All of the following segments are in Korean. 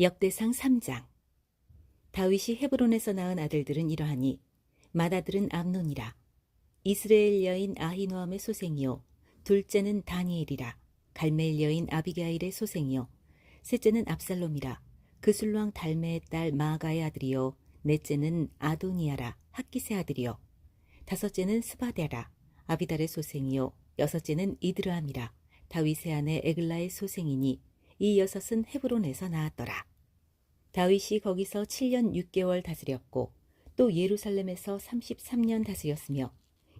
역대상 3장. 다윗이 헤브론에서 낳은 아들들은 이러하니 맏아들은 암논이라. 이스라엘 여인 아히노함의 소생이요. 둘째는 다니엘이라. 갈멜 여인 아비가일의 소생이요. 셋째는 압살롬이라. 그술왕 달메의 딸 마아가의 아들이요. 넷째는 아도니아라. 학기세 아들이요. 다섯째는 스바데라. 아비달의 소생이요. 여섯째는 이드르함이라. 다윗의 아내 에글라의 소생이니 이 여섯은 헤브론에서 나왔더라. 다윗이 거기서 7년 6개월 다스렸고 또 예루살렘에서 33년 다스렸으며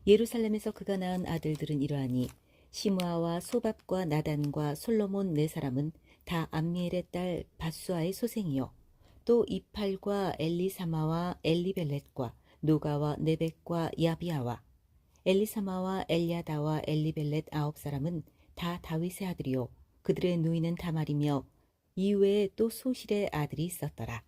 예루살렘에서 그가 낳은 아들들은 이러하니 시므아와 소밥과 나단과 솔로몬 네 사람은 다 암미엘의 딸 바수아의 소생이요 또 이팔과 엘리사마와 엘리벨렛과 노가와 네벡과 야비아와 엘리사마와 엘야다와 엘리벨렛 아홉 사람은 다 다윗의 아들이요 그들의 누이는 다말이며 이외에 또 소실의 아들이 있었더라.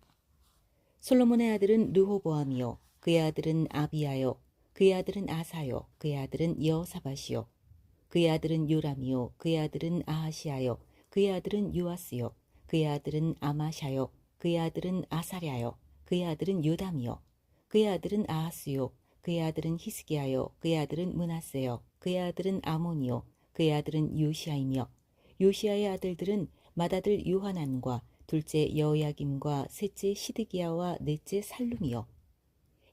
솔로몬의 아들은 르호보암이요 그의 아들은 아비야요 그의 아들은 아사요 그의 아들은 여사바시요 그의 아들은 요람이요 그의 아들은 아하시아요 그의 아들은 요아스요 그의 아들은 아마샤요 그의 아들은 아사랴요 그의 아들은 요담이요 그의 아들은 아하스요 그의 아들은 히스기야요 그의 아들은 문하세요 그의 아들은 아몬이요 그의 아들은 요시아이며 요시아의 아들들은 맏아들 요하난과 둘째 여호야김과 셋째 시드기야와 넷째 살룸이요.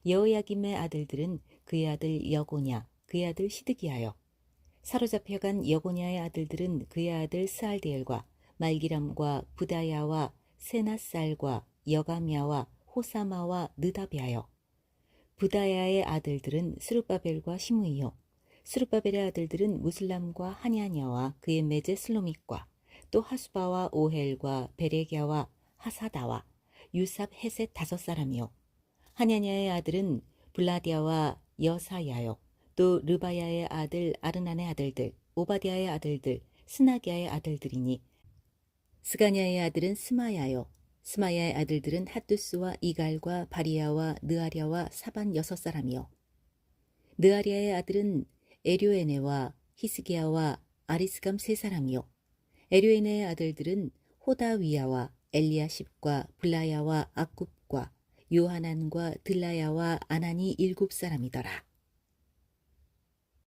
여호야김의 아들들은 그의 아들 여고냐 그의 아들 시드기야요. 사로잡혀간 여고냐의 아들들은 그의 아들 스알디엘과 말기람과 부다야와 세나살과 여가미야와 호사마와 느다비아요. 부다야의 아들들은 스룹바벨과 시므이요 스룹바벨의 아들들은 무슬람과 하냐냐와 그의 매제 슬로믹과 또 하수바와 오헬과 베레기야와 하사다와 유삽 헤셋 다섯 사람이요. 하냐냐의 아들은 블라디아와 여사야요. 또 르바야의 아들 아르난의 아들들 오바디아의 아들들 스나기야의 아들들이니 스가냐의 아들은 스마야요. 스마야의 아들들은 핫두스와 이갈과 바리야와 느아랴와 사반 여섯 사람이요. 느아랴의 아들은 에료에네와 히스기야와 아리스감 세 사람이요. 에료에네의 아들들은 호다위야와 엘리야십과 블라야와 아굽과 요하난과 들라야와 아난이 일곱 사람이더라.